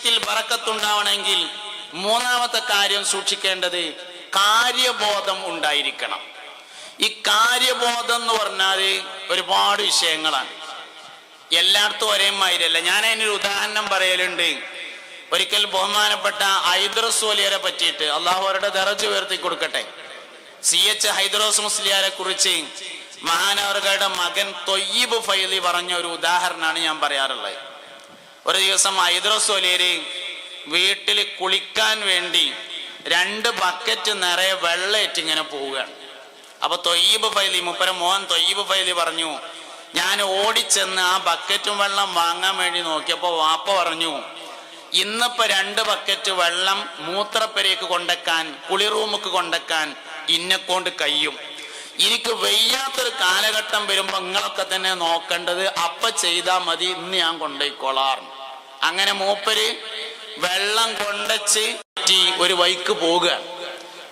വിഷയത്തിൽ വറക്കത്തുണ്ടാവണമെങ്കിൽ മൂന്നാമത്തെ കാര്യം സൂക്ഷിക്കേണ്ടത് കാര്യബോധം ഉണ്ടായിരിക്കണം. ഈ കാര്യബോധം എന്ന് പറഞ്ഞാൽ ഒരുപാട് വിഷയങ്ങളാണ്. എല്ലായിടത്തും ഒരേ മാതിരിയല്ല. ഞാൻ അതിനൊരു ഉദാഹരണം പറയലുണ്ട്. ഒരിക്കൽ ബഹുമാനപ്പെട്ട ഹൈദ്രസ് വലിയരെ പറ്റിയിട്ട് അള്ളാഹു അവരുടെ ദറജ് ഉയർത്തി കൊടുക്കട്ടെ. സി എച്ച് ഹൈദ്രോസ് മുസ്ലിയാരെ കുറിച്ച് മഹാനവർഗയുടെ മകൻ തൊയ്യബ് ഫൈലി പറഞ്ഞ ഒരു ഉദാഹരണമാണ് ഞാൻ പറയാറുള്ളത്. ഒരു ദിവസം ഹൈദ്രോസോലിയര് വീട്ടിൽ കുളിക്കാൻ വേണ്ടി രണ്ട് ബക്കറ്റ് നിറയെ വെള്ളയേറ്റ് ഇങ്ങനെ പോവുകയാണ്. അപ്പൊ തൊയ്യബ് ഫൈലി മുപ്പര മോഹൻ തൊയ്യബ് ഫൈലി പറഞ്ഞു ഞാൻ ഓടിച്ചെന്ന് ആ ബക്കറ്റും വെള്ളം വാങ്ങാൻ വേണ്ടി നോക്കിയപ്പോ വാപ്പ പറഞ്ഞു ഇന്നിപ്പോ രണ്ട് ബക്കറ്റ് വെള്ളം മൂത്രപ്പരയ്ക്ക് കൊണ്ടക്കാൻ കുളിറൂമുക്ക് കൊണ്ടക്കാൻ ഇന്നെക്കൊണ്ട് കഴിയും. എനിക്ക് വയ്യാത്തൊരു കാലഘട്ടം വരുമ്പോ നിങ്ങളൊക്കെ തന്നെ നോക്കേണ്ടത് അപ്പ ചെയ്താ മതി ഇന്ന് ഞാൻ കൊണ്ടുപോയിക്കോളാറ് അങ്ങനെ മൂപ്പര് വെള്ളം കൊണ്ടച്ച് ഒരു വൈക്ക് പോവുക.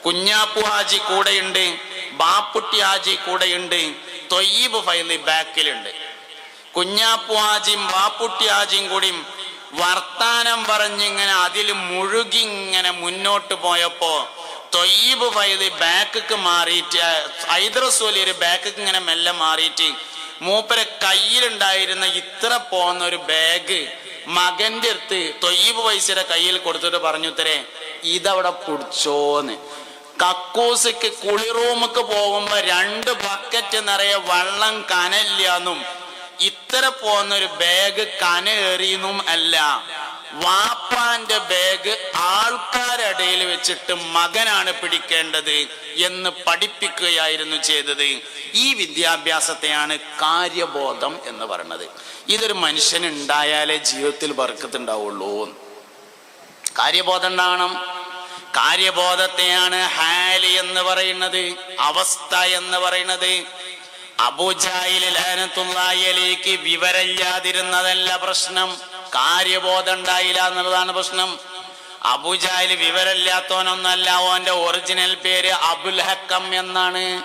കുഞ്ഞാപ്പു ഹാജി കൂടെയുണ്ട് ബാപ്പുട്ടി ഹാജി കൂടെയുണ്ട് തൊയ്യീബ് ഫൈലി ബാക്കിലുണ്ട്. കുഞ്ഞാപ്പു ഹാജിയും ബാപ്പുട്ടി ഹാജിയും കൂടിയും വർത്താനം പറഞ്ഞിങ്ങനെ അതിൽ മുഴുകി ഇങ്ങനെ മുന്നോട്ട് പോയപ്പോ തൊയ്യബ് ഫൈദ് ബാക്ക് മാറിയിട്ട് ഹൈദ്രസോലി ഒരു ബാക്ക് ഇങ്ങനെ മെല്ലെ മാറിയിട്ട് മൂപ്പരെ കയ്യിലുണ്ടായിരുന്ന ഇത്ര പോന്ന ഒരു ബാഗ് മകന്റെ അടുത്ത് തൊയ്യബ് പൈസയുടെ കയ്യിൽ കൊടുത്തിട്ട് പറഞ്ഞു തരേ ഇതവിടെ പിടിച്ചോന്ന് കക്കൂസക്ക് കുളിറൂമുക്ക് പോകുമ്പോ രണ്ട് ബക്കറ്റ് നിറയെ വെള്ളം കനല്ലാന്നും ഇത്ര പോന്ന ഒരു ബാഗ് കനയേറിയെന്നും അല്ല. വാപ്പാന്റെ ബാഗ് ആൾക്കാരിടയിൽ വെച്ചിട്ട് മകനാണ് പിടിക്കേണ്ടത് എന്ന് പഠിപ്പിക്കുകയായിരുന്നു ചെയ്തത്. ഈ വിദ്യാഭ്യാസത്തെയാണ് കാര്യബോധം എന്ന് പറയുന്നത് ഇതൊരു മനുഷ്യൻ ഉണ്ടായാലേ ജീവിതത്തിൽ വർക്കത്തുണ്ടാവുള്ളൂ. കാര്യബോധം ഉണ്ടാവണം കാര്യബോധത്തെയാണ് ഹാലി എന്ന് പറയുന്നത് അവസ്ഥ എന്ന് പറയുന്നത്. അബുജായിലേക്ക് വിവരമില്ലാതിരുന്നതല്ല പ്രശ്നം. കാര്യബോധം ഉണ്ടായില്ല എന്നുള്ളതാണ് പ്രശ്നം. അബുജായിൽ വിവരമില്ലാത്തവനൊന്നല്ല ഓന്റെ ഒറിജിനൽ പേര് അബുൽ ഹക്കം എന്നാണ്.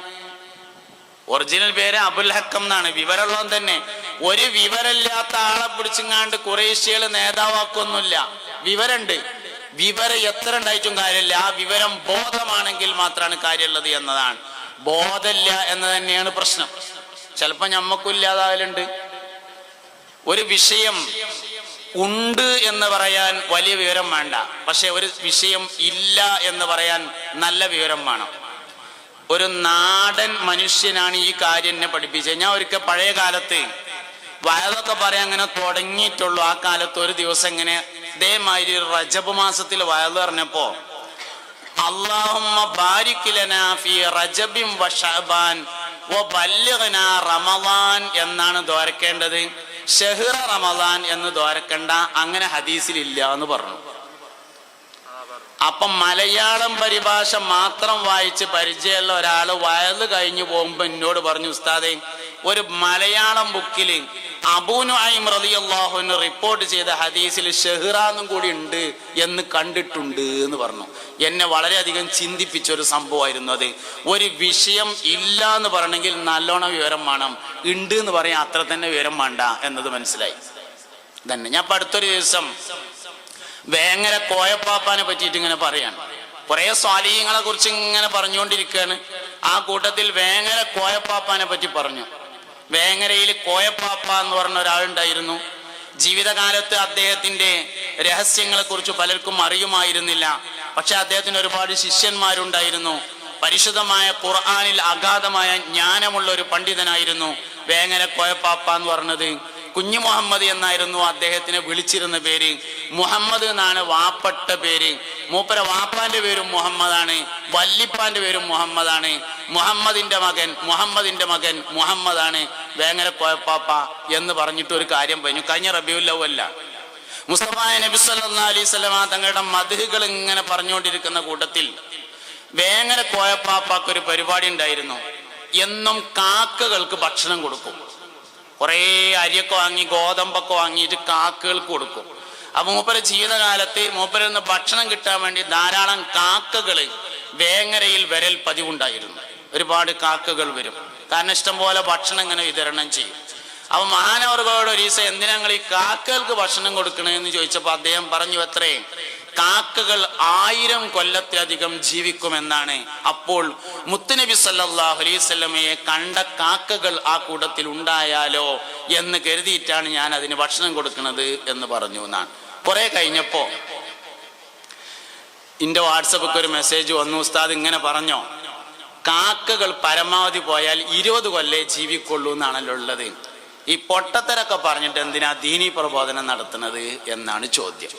ഒറിജിനൽ പേര് അബുൽ ഹക്കം എന്നാണ്. വിവരമുള്ളവൻ തന്നെ. ഒരു വിവരമില്ലാത്ത ആളെ പിടിച്ചിങ്ങാണ്ട് കുറേശ്യകൾ നേതാവാക്കൊന്നുമില്ല. വിവരണ്ട് വിവരം എത്ര ഉണ്ടായിട്ടും കാര്യമില്ല. ആ വിവരം ബോധമാണെങ്കിൽ മാത്രമാണ് കാര്യമുള്ളത് എന്നതാണ്. ബോധമില്ല എന്ന് തന്നെയാണ് പ്രശ്നം. ചിലപ്പോ ഞമ്മക്കില്ലാതാവലുണ്ട് ഒരു വിഷയം ഉണ്ട് എന്ന് പറയാൻ വലിയ വിവരം വേണ്ട. പക്ഷെ ഒരു വിഷയം ഇല്ല എന്ന് പറയാൻ നല്ല വിവരം വേണം. ഒരു നാടൻ മനുഷ്യനാണ് ഈ കാര്യം എന്നെ പഠിപ്പിച്ചത്. ഞാൻ ഒരിക്കൽ പഴയ കാലത്ത് വയലൊക്കെ പറയാൻ അങ്ങനെ തുടങ്ങിയിട്ടുള്ളൂ. ആ കാലത്ത് ഒരു ദിവസം ഇങ്ങനെ ഇതേമാതിരി റജബ് മാസത്തിൽ വയൽ പറഞ്ഞപ്പോ ലനാ ഫീ റജബിൻ വ ശഅബാൻ വ ബല്ലിഗ്നാ റമളാൻ എന്നാണ് ദ്വാരക്കേണ്ടത്. ഷെഹ്റ റമദാൻ എന്ന് ദ്വാരക്കണ്ട. അങ്ങനെ ഹദീസിലില്ല എന്ന് പറഞ്ഞു. അപ്പം മലയാളം പരിഭാഷ മാത്രം വായിച്ച് പരിചയമുള്ള ഒരാൾ വയത് കഴിഞ്ഞു പോകുമ്പോ എന്നോട് പറഞ്ഞു ഉസ്താദെ ഒരു മലയാളം ബുക്കിൽ അബൂനുഐം റളിയല്ലാഹുവിന് റിപ്പോർട്ട് ചെയ്ത ഹദീസിൽ ഷെഹ്റാന്നും കൂടി ഉണ്ട് എന്ന് കണ്ടിട്ടുണ്ട് എന്ന് പറഞ്ഞു. എന്നെ വളരെയധികം ചിന്തിപ്പിച്ച ഒരു സംഭവമായിരുന്നു അത്. ഒരു വിഷയം ഇല്ല എന്ന് പറയണമെങ്കിൽ നല്ലോണം വിവരം വേണം. ഉണ്ട് എന്ന് പറയാൻ അത്ര തന്നെ വിവരം വേണ്ട എന്നത് മനസ്സിലായി. തന്നെ ഞാൻ അടുത്തൊരു ദിവസം വേങ്ങര കോയപ്പാപ്പാനെ പറ്റിയിട്ട് ഇങ്ങനെ പറയാണ്. കുറെ സ്വാലീയങ്ങളെ കുറിച്ച് ഇങ്ങനെ പറഞ്ഞുകൊണ്ടിരിക്കുകയാണ്. ആ കൂട്ടത്തിൽ വേങ്ങര കോയപ്പാപ്പാനെ പറ്റി പറഞ്ഞു. വേങ്ങരയിൽ കോയപ്പാപ്പ എന്ന് പറഞ്ഞ ഒരാളുണ്ടായിരുന്നു. ജീവിതകാലത്ത് അദ്ദേഹത്തിന്റെ രഹസ്യങ്ങളെ കുറിച്ച് പലർക്കും അറിയുമായിരുന്നില്ല. പക്ഷെ അദ്ദേഹത്തിന് ഒരുപാട് ശിഷ്യന്മാരുണ്ടായിരുന്നു. പരിശുദ്ധമായ ഖുർആാനിൽ അഗാധമായ ജ്ഞാനമുള്ള ഒരു പണ്ഡിതനായിരുന്നു വേങ്ങര കോയപ്പാപ്പ എന്ന് പറഞ്ഞത്. കുഞ്ഞു മുഹമ്മദ് എന്നായിരുന്നു അദ്ദേഹത്തിനെ വിളിച്ചിരുന്ന പേര്. മുഹമ്മദ് എന്നാണ് വാപ്പട്ട പേര്. മൂപ്പര വാപ്പാന്റെ പേരും മുഹമ്മദാണ്. വല്ലിപ്പാന്റെ പേരും മുഹമ്മദാണ്. മുഹമ്മദിന്റെ മകൻ മുഹമ്മദിന്റെ മകൻ മുഹമ്മദാണ്. വേങ്ങര കോയപ്പാപ്പ എന്ന് പറഞ്ഞിട്ട് ഒരു കാര്യം പറഞ്ഞു. കഴിഞ്ഞ റബിയുല്ലവല്ല മുസ്തഫായ നബി സല്ലാ അലൈഹി സ്വലമ തങ്ങളുടെ മധുകൾ ഇങ്ങനെ പറഞ്ഞുകൊണ്ടിരിക്കുന്ന കൂട്ടത്തിൽ വേങ്ങര കോയപ്പാപ്പാക്ക് ഒരു പരിപാടി ഉണ്ടായിരുന്നു. എന്നും കാക്കകൾക്ക് ഭക്ഷണം കൊടുക്കും. കുറേ അരിയൊക്കെ വാങ്ങി ഗോതമ്പൊക്കെ വാങ്ങിയിട്ട് കാക്കകൾക്ക് കൊടുക്കും. അപ്പൊ മൂപ്പര ജീവിതകാലത്ത് മൂപ്പരിൽ നിന്ന് ഭക്ഷണം കിട്ടാൻ വേണ്ടി ധാരാളം കാക്കകൾ വേങ്ങരയിൽ വരൽ പതിവുണ്ടായിരുന്നു. ഒരുപാട് കാക്കകൾ വരും. കാരണം ഇഷ്ടം പോലെ ഭക്ഷണം ഇങ്ങനെ വിതരണം ചെയ്യും. അപ്പൊ മാനവർഗോട് ഒരു ദിവസം എന്തിനാ ഈ കാക്കകൾക്ക് ഭക്ഷണം കൊടുക്കണേന്ന് ചോദിച്ചപ്പോൾ അദ്ദേഹം പറഞ്ഞു അത്രേ കാക്കകൾ ആയിരം കൊല്ലത്തിലധികം ജീവിക്കുമെന്നാണ്. അപ്പോൾ മുത്തുനബി സല്ലല്ലാഹു അലൈഹി വസല്ലമയെ കണ്ട കാക്കകൾ ആ കൂട്ടത്തിൽ ഉണ്ടായാലോ എന്ന് കരുതിയിട്ടാണ് ഞാൻ അതിന് ഭക്ഷണം കൊടുക്കുന്നത് എന്ന് പറഞ്ഞു എന്നാണ്. കുറെ കഴിഞ്ഞപ്പോ എന്റെ വാട്സപ്പൊക്കെ ഒരു മെസ്സേജ് വന്നു ഉസ്താദ് ഇങ്ങനെ പറഞ്ഞോ കാക്കകൾ പരമാവധി പോയാൽ ഇരുപത് കൊല്ലേ ജീവിക്കുള്ളൂ എന്നാണല്ലോ ഉള്ളത്. ഈ പൊട്ടത്തരൊക്കെ പറഞ്ഞിട്ട് എന്തിനാ ദീനി പ്രബോധനം നടത്തുന്നത്? എന്നാണ് ചോദ്യം.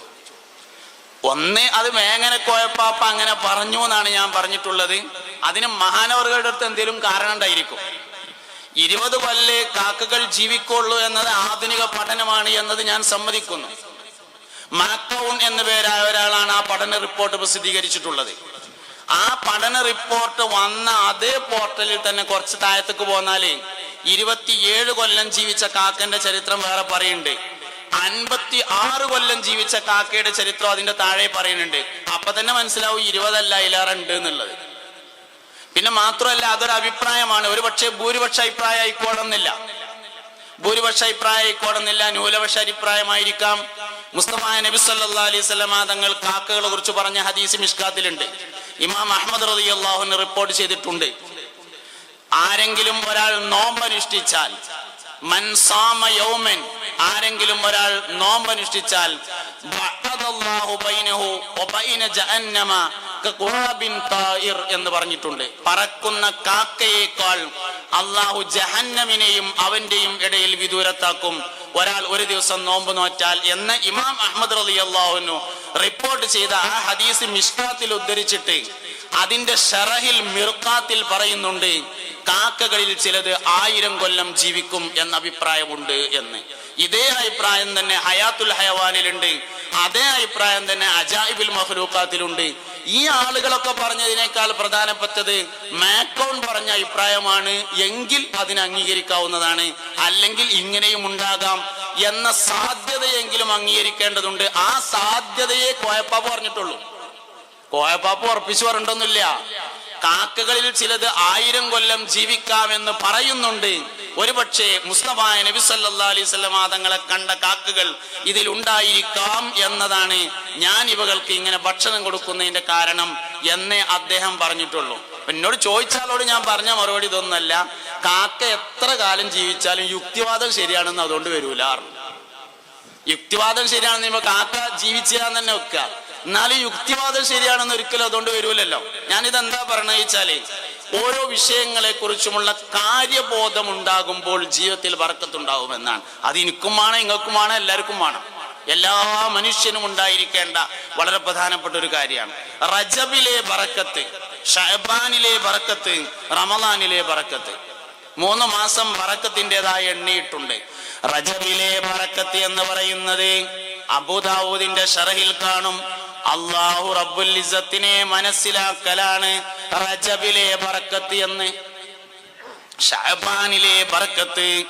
ഒന്ന് അത് മേങ്ങനെ കോയപ്പാപ്പ അങ്ങനെ പറഞ്ഞു എന്നാണ് ഞാൻ പറഞ്ഞിട്ടുള്ളത്. അതിന് മഹാനവറുകളുടെ അടുത്ത് എന്തെങ്കിലും കാരണം ഉണ്ടായിരിക്കും. ഇരുപത് പല്ല് കാക്കകൾ ജീവിക്കുള്ളൂ എന്നത് ആധുനിക പഠനമാണ് എന്നത് ഞാൻ സമ്മതിക്കുന്നു. മാക്കൗൺ എന്ന പേരായ ഒരാളാണ് ആ പഠന റിപ്പോർട്ട് പ്രസിദ്ധീകരിച്ചിട്ടുള്ളത്. ആ പഠന റിപ്പോർട്ട് വന്ന അതേ പോർട്ടലിൽ തന്നെ കുറച്ച് താഴത്തേക്ക് പോന്നാൽ ഇരുപത്തിയേഴ് കൊല്ലം ജീവിച്ച കാക്കന്റെ ചരിത്രം വേറെ പറയുന്നുണ്ട്. അൻപത്തി ആറ് കൊല്ലം ജീവിച്ച കാക്കയുടെ ചരിത്രം അതിന്റെ താഴെ പറയുന്നുണ്ട്. അപ്പൊ തന്നെ മനസ്സിലാവും ഇരുപതല്ല ഇലാറുണ്ട് എന്നുള്ളത്. പിന്നെ മാത്രമല്ല അതൊരു അഭിപ്രായമാണ്. ഒരു പക്ഷേ ഭൂരിപക്ഷ അഭിപ്രായം ആയിക്കോടുന്നില്ല ഭൂരിപക്ഷ അഭിപ്രായം ആയിക്കോടുന്നില്ല ന്യൂനപക്ഷ അഭിപ്രായമായിരിക്കാം. മുസ്തഫ നബി സല്ലാ അലൈഹി തങ്ങൾ കാക്കകളെ കുറിച്ച് പറഞ്ഞ ഹദീസ് മിഷ്കാത്തിലുണ്ട്. ഇമാം അഹമ്മദ് റതി അള്ളാഹുവിന് റിപ്പോർട്ട് ചെയ്തിട്ടുണ്ട്. ആരെങ്കിലും ഒരാൾ നോമ്പനുഷ്ഠിച്ചാൽ മൻസാമ യൗമൻ ആരെങ്കിലും ഒരാൾ നോമ്പനുഷ്ഠിച്ചാൽ എന്ന് പറഞ്ഞിട്ടുണ്ട്. പറക്കുന്ന കാക്കയേക്കാൾ അള്ളാഹു ജഹന്നമിനെയും അവന്റെയും ഇടയിൽ വിദൂരത്താക്കും. ഒരാൾ ഒരു ദിവസം നോമ്പ് നോറ്റാൽ എന്ന് ഇമാം അഹമ്മദ് റലി അള്ളാഹുനു റിപ്പോർട്ട് ചെയ്ത ആ ഹദീസ് മിഷ്കാത്തിൽ ഉദ്ധരിച്ചിട്ട് അതിന്റെ ഷറഹിൽ മിർക്കാത്തിൽ പറയുന്നുണ്ട് കാക്കകളിൽ ചിലത് ആയിരം കൊല്ലം ജീവിക്കും എന്ന അഭിപ്രായമുണ്ട് എന്ന്. ഇതേ അഭിപ്രായം തന്നെ ഹയാത്തുൽ ഹയവാനിലുണ്ട്. അതേ അഭിപ്രായം തന്നെ അജായിബിൽ മഹ്ലൂക്കാത്തിലുണ്ട് ഈ ആളുകളൊക്കെ പറഞ്ഞതിനേക്കാൾ പ്രധാനപ്പെട്ടത് മാക്കോൺ പറഞ്ഞ അഭിപ്രായമാണ് എങ്കിൽ അതിന് അംഗീകരിക്കാവുന്നതാണ്. അല്ലെങ്കിൽ ഇങ്ങനെയും ഉണ്ടാകാം എന്ന സാധ്യതയെങ്കിലും അംഗീകരിക്കേണ്ടതുണ്ട്. ആ സാധ്യതയെ കോയപ്പാപ്പ് പറഞ്ഞിട്ടുള്ളൂ. കോയപ്പാപ്പ് ഉറപ്പിച്ചു പറഞ്ഞിട്ടൊന്നുമില്ല. കാക്കകളിൽ ചിലത് ആയിരം കൊല്ലം ജീവിക്കാമെന്ന് പറയുന്നുണ്ട്. ഒരുപക്ഷെ മുസ്തഫായ നബി സല്ലാ അലൈഹി സ്വലമാ തങ്ങളെ കണ്ട കാക്കുകൾ ഇതിൽ ഉണ്ടായിരിക്കാം എന്നതാണ് ഞാൻ ഇവകൾക്ക് ഇങ്ങനെ ഭക്ഷണം കൊടുക്കുന്നതിന്റെ കാരണം എന്നേ അദ്ദേഹം പറഞ്ഞിട്ടുള്ളൂ. എന്നോട് ചോദിച്ചാലോട് ഞാൻ പറഞ്ഞ മറുപടി ഇതൊന്നല്ല. കാക്ക എത്ര കാലം ജീവിച്ചാലും യുക്തിവാദം ശരിയാണെന്ന് അതുകൊണ്ട് വരൂല. യുക്തിവാദം ശരിയാണെന്ന് ഇപ്പൊ കാക്ക ജീവിച്ചാന്ന് തന്നെ വെക്കുക. എന്നാലും യുക്തിവാദം ശരിയാണെന്ന് ഒരിക്കലും അതുകൊണ്ട് വരൂലല്ലോ. ഞാനിത് എന്താ വെച്ചാൽ ഓരോ വിഷയങ്ങളെ കുറിച്ചുമുള്ള കാര്യബോധം ഉണ്ടാകുമ്പോൾ ജീവിതത്തിൽ വറക്കത്തുണ്ടാവുമെന്നാണ്. അത് എനിക്കുമാണ് നിങ്ങൾക്കുമാണ് എല്ലാവർക്കും വേണം എല്ലാ മനുഷ്യനും ഉണ്ടായിരിക്കേണ്ട വളരെ പ്രധാനപ്പെട്ട ഒരു കാര്യമാണ്. റജബിലെ ബറക്കത്ത് ഷഹബാനിലെ ബറക്കത്ത് റമദാനിലെ ബറക്കത്ത് മൂന്ന് മാസം ബറക്കത്തിന്റെതായ എണ്ണിയിട്ടുണ്ട്. റജബിലെ ബറക്കത്ത് എന്ന് പറയുന്നത് അബുദാവൂദിന്റെ ഷറഹിൽ കാണും. അള്ളാഹു റബ്ബുൽ മനസ്സിലാക്കലാണ്. റജബിലെ ബർക്കത്ത് എന്ന് ഷഹബാനിലെ ബർക്കത്ത്.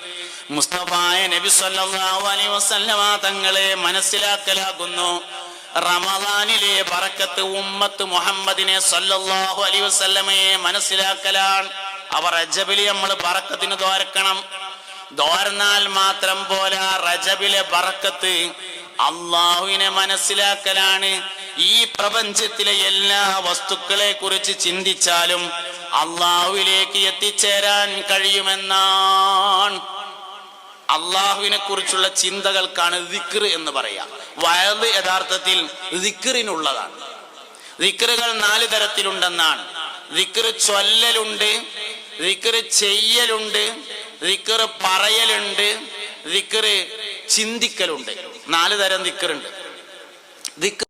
മുസ്തഫായ നബി സല്ലല്ലാഹു അലൈഹി വസല്ലമ തങ്ങളെ മനസ്സിലാക്കലാകുന്നു. റമദാനിലെ ബർക്കത്ത് ഉമ്മത്ത് മുഹമ്മദിനെ സല്ലല്ലാഹു അലൈഹി വസല്ലമയെ മനസ്സിലാക്കലാണ്. അവർ റജബിലെ നമ്മൾ പറക്കത്തിന് തോരക്കണം ദോർന്നാൽ മാത്രം പോരാ റജബിലെ ബർക്കത്ത് അള്ളാഹുവിനെ മനസ്സിലാക്കലാണ്. ഈ പ്രപഞ്ചത്തിലെ എല്ലാ വസ്തുക്കളെ കുറിച്ച് ചിന്തിച്ചാലും അള്ളാഹുവിലേക്ക് എത്തിച്ചേരാൻ കഴിയുമെന്നാണ്. അള്ളാഹുവിനെ കുറിച്ചുള്ള ചിന്തകൾക്കാണ് ദിക്ർ എന്ന് പറയാം. വയത് യഥാർത്ഥത്തിൽ ദിക്റിനുള്ളതാണ്. ദിക്റുകൾ നാല് തരത്തിലുണ്ടെന്നാണ്. ദിക്ർ ചൊല്ലലുണ്ട് ദിക്ർ ചെയ്യലുണ്ട് ദിക്ർ പറയലുണ്ട് ദിക്ർ ചിന്തിക്കലുണ്ട്. നാല് തരം ദിക്റുണ്ട്. ദിക്ർ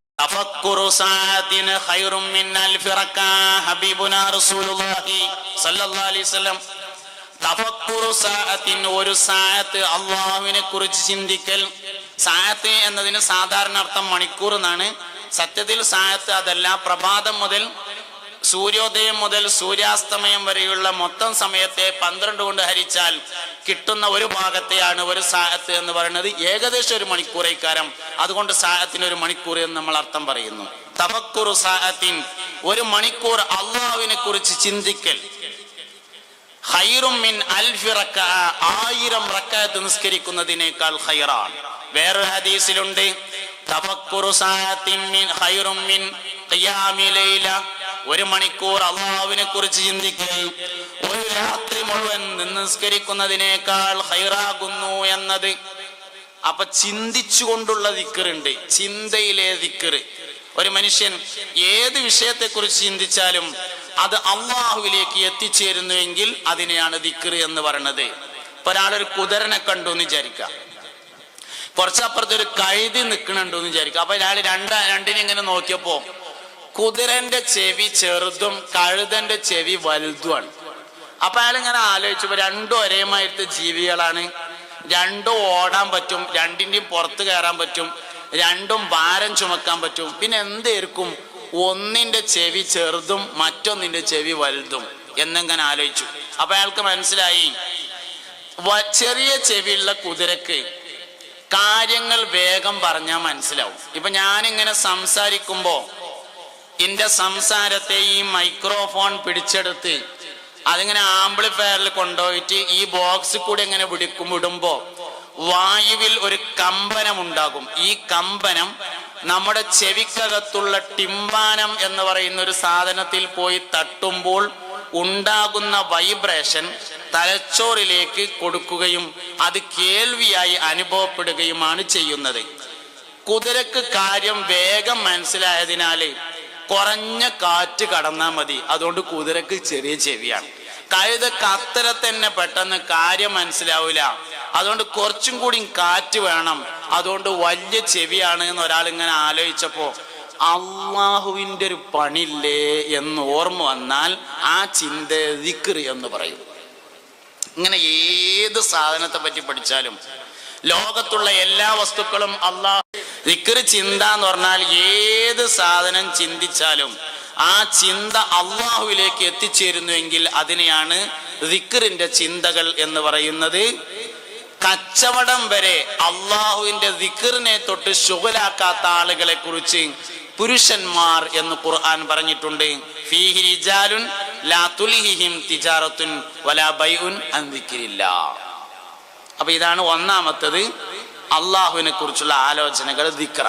ഒരു സായത്ത് അള്ളാഹുവിനെ കുറിച്ച് ചിന്തിക്കൽ. സായത്ത് എന്നതിന് സാധാരണ അർത്ഥം മണിക്കൂർ എന്നാണ്. സത്യത്തിൽ സായത്ത് അതല്ല പ്രഭാതം മുതൽ സൂര്യോദയം മുതൽ സൂര്യാസ്തമയം വരെയുള്ള മൊത്തം സമയത്തെ പന്ത്രണ്ട് കൊണ്ട് ഹരിച്ചാൽ കിട്ടുന്ന ഒരു ഭാഗത്തെയാണ് ഒരു സാഹത്ത് എന്ന് പറയുന്നത്. ഏകദേശം ഒരു മണിക്കൂറേക്കാരം അതുകൊണ്ട് സാഹത്തിന് ഒരു മണിക്കൂർ എന്ന് നമ്മൾ അർത്ഥം പറയുന്നു. തവക്കുറു സാഹത്തിൻ ഒരു മണിക്കൂർ അള്ളാഹുവിനെ കുറിച്ച് ചിന്തിക്കൽ. ഹൈറും മിൻ അൽഫി ആയിരം റക്അത്ത് നിസ്കരിക്കുന്നതിനേക്കാൾ ഹൈറാണ് വേറൊരു ഹദീസിലുണ്ട്. തഫക്കുറു സാഹത്തിൻ മിൻ ഹൈറും മിൻ ഖിയാമി ലൈല ഒരു മണിക്കൂർ അള്ളാഹുവിനെ കുറിച്ച് ചിന്തിക്കുകയും ഒരു രാത്രി മുഴുവൻ നിസ്കരിക്കുന്നതിനേക്കാൾ ഹൈറാകുന്നു എന്നത്. അപ്പൊ ചിന്തിച്ചുകൊണ്ടുള്ള ദിക്കറുണ്ട് ചിന്തയിലെ ദിക്കറ് ഒരു മനുഷ്യൻ ഏത് വിഷയത്തെക്കുറിച്ച് ചിന്തിച്ചാലും അത് അള്ളാഹുവിലേക്ക് എത്തിച്ചേരുന്നുവെങ്കിൽ അതിനെയാണ് ദിക്കറ് എന്ന് പറയുന്നത് ഇപ്പൊ ഒരാളൊരു കുതിരനെ കണ്ടു എന്ന് വിചാരിക്കാം കുറച്ചപ്പുറത്തൊരു കഴുതി നിൽക്കണുണ്ടോ എന്ന് വിചാരിക്കുക അപ്പൊ ഞാൻ രണ്ട രണ്ടിനെ ഇങ്ങനെ നോക്കിയപ്പോ കുതിരന്റെ ചെവി ചെറുതും കഴുതന്റെ ചെവി വലുതുമാണ്. അപ്പൊ അയാൾ ഇങ്ങനെ ആലോചിച്ചപ്പോ രണ്ടും ഒരേമായിട്ട് ജീവികളാണ്. രണ്ടും ഓടാൻ പറ്റും രണ്ടിന്റെയും പുറത്ത് കയറാൻ പറ്റും രണ്ടും ഭാരം ചുമക്കാൻ പറ്റും. പിന്നെ എന്തായിരിക്കും ഒന്നിന്റെ ചെവി ചെറുതും മറ്റൊന്നിന്റെ ചെവി വലുതും എന്നെങ്ങനെ ആലോചിച്ചു? അപ്പൊ അയാൾക്ക് മനസ്സിലായി ചെറിയ ചെവിയുള്ള കുതിരക്ക് കാര്യങ്ങൾ വേഗം പറഞ്ഞാൽ മനസ്സിലാവും. ഇപ്പൊ ഞാനിങ്ങനെ സംസാരിക്കുമ്പോ എന്റെ സംസാരത്തെ ഈ മൈക്രോഫോൺ പിടിച്ചെടുത്ത് അതിങ്ങനെ ആംപ്ലിഫയറിൽ കൊണ്ടുപോയിട്ട് ഈ ബോക്സിൽ കൂടി ഇങ്ങനെ വിടിക്കും വിടുമ്പോ വായുവിൽ ഒരു കമ്പനം ഉണ്ടാകും. ഈ കമ്പനം നമ്മുടെ ചെവിക്കകത്തുള്ള ടിമ്പാനം എന്ന് പറയുന്ന ഒരു സാധനത്തിൽ പോയി തട്ടുമ്പോൾ ഉണ്ടാകുന്ന വൈബ്രേഷൻ തലച്ചോറിലേക്ക് കൊടുക്കുകയും അത് കേൾവിയായി അനുഭവപ്പെടുകയുമാണ് ചെയ്യുന്നത്. കുതിരക്ക് കാര്യം വേഗം മനസ്സിലായതിനാല് കുറഞ്ഞ കാറ്റ് കടന്നാൽ മതി. അതുകൊണ്ട് കുതിരക്ക് ചെറിയ ചെവിയാണ്. കഴുതക്ക് അത്ര തന്നെ പെട്ടെന്ന് കാര്യം മനസ്സിലാവില്ല അതുകൊണ്ട് കുറച്ചും കൂടി കാറ്റ് വേണം. അതുകൊണ്ട് വലിയ ചെവിയാണ് എന്ന് ഒരാൾ ഇങ്ങനെ ആലോചിച്ചപ്പോ അള്ളാഹുവിന്റെ ഒരു പണില്ലേ എന്ന് ഓർമ്മ വന്നാൽ ആ ചിന്ത ദിക്ർ എന്ന് പറയും. ഇങ്ങനെ ഏത് സാധനത്തെ പറ്റി പഠിച്ചാലും ലോകത്തുള്ള എല്ലാ വസ്തുക്കളും അള്ളാഹ് ദിക്ർ ചിന്ത എന്ന് പറഞ്ഞാൽ ഏത് സാധനം ചിന്തിച്ചാലും ആ ചിന്ത അള്ളാഹുവിലേക്ക് എത്തിച്ചേരുന്നുവെങ്കിൽ അതിനെയാണ് ദിക്കറിന്റെ ചിന്തകൾ എന്ന് പറയുന്നത്. കച്ചവടം വരെ അള്ളാഹുവിന്റെ ദിക്കറിനെ തൊട്ട് ശുഗലാക്കാത്ത ആളുകളെ കുറിച്ച് പുരുഷന്മാർ എന്ന് ഖുർആൻ പറഞ്ഞിട്ടുണ്ട്. അപ്പൊ ഇതാണ് ഒന്നാമത്തത്. അള്ളാഹുവിനെ കുറിച്ചുള്ള ആലോചനകൾ ദിക്ര.